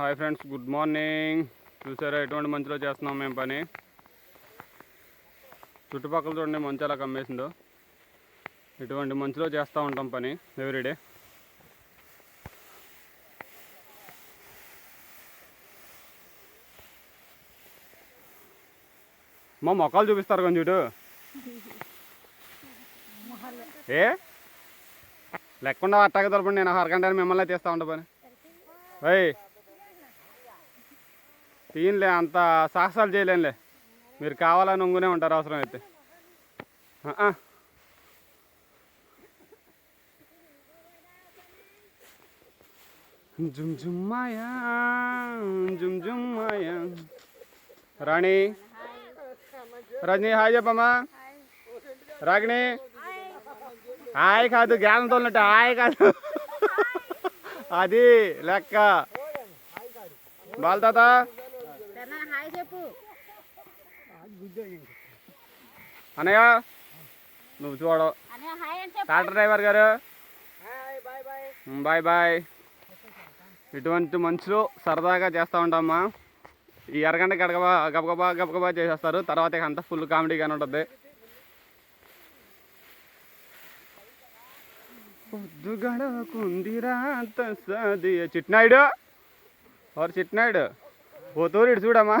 Hi friends good morning. చూసారా ఎటువంటి మంచులో చేస్తున్నాం మేము పని? చుట్టుపక్కల చూడండి మంచు ఎలా కమ్మేసిందో. ఇటువంటి మంచులో చేస్తూ ఉంటాం పని ఎవ్రీడే మా మొక్కలు చూపిస్తారు కొంచెం ఇటు. ఏ? లేకుండా అట్టాక దొరపండి నేను అరగంట మిమ్మల్ని తీస్తా ఉంటా పని. అయ్యి తీయలే అంత సాహసాలు చేయలేనులే. మీరు కావాలని ఉంగునే ఉంటారు అవసరం అయితే జుమ్ జుమ్మాయా జుమ్ జుమ్మాయా. రాణి. రజనీ హాయ్ చెప్పమ్మా. రాగిణి. హాయ్ కాదు జ్ఞానం తోలినట్టు హాయ్ కాదు. అది లెక్క. బాల్ తాత హాయ్ చెప్పు. అన్నయ్య నువ్వు చూడవు అనే హాయ్ అని చెప్పు. ట్రాక్టర్ డ్రైవర్ గారు. Bye bye. ఇటువంటి మనుషులు సరదాగా చేస్తూ ఉంటామా ఈ అరగంట గడగబా గబగబా గబగబా చేసేస్తారు. తర్వాత ఇక అంతా ఫుల్ కామెడీగానే ఉంటుంది. పొద్దు గడవకుందిరా చిట్నాయుడు? ఎవరు చిట్నాయుడు. పోతూరు ఇటు చూడమ్మా.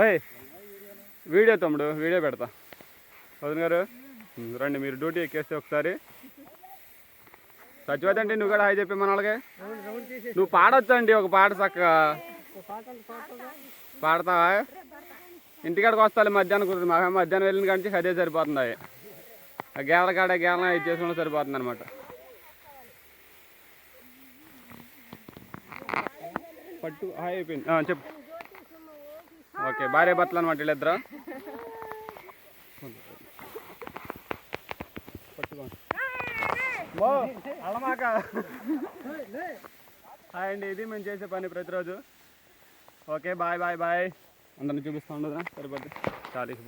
ఓయ్ వీడియో తమ్ముడు వీడియో పెడతా. వదిన గారు రండి మీరు డ్యూటీ ఎక్కేస్తే ఒకసారి. సచివతి అంటే నువ్వు కూడా హాయ్ చెప్పి మన వాళ్ళకి. నువ్వు పాడొచ్చండి ఒక పాట చక్కగా. పాడతావా? ఇంటికాడికి వస్తాను మధ్యాహ్నం కుదురు మా మధ్యాహ్నం వెళ్ళిన కాడి అదే సరిపోతుంది ఆ గేల కాడ గేల ఇచ్చేసుకుంటే సరిపోతుంది అనమాట పట్టు హాయ్ అయిపోయింది. చెప్పు. ఓకే భార్య భర్తలు అనమాట వీళ్ళిద్దరు. హాయ్ అండి ఇది మేము చేసే పని ప్రతిరోజు. Okay bye bye bye. అందరిని చూపిస్తూ ఉండదురా సరిపోద్ది. చాలా ఇక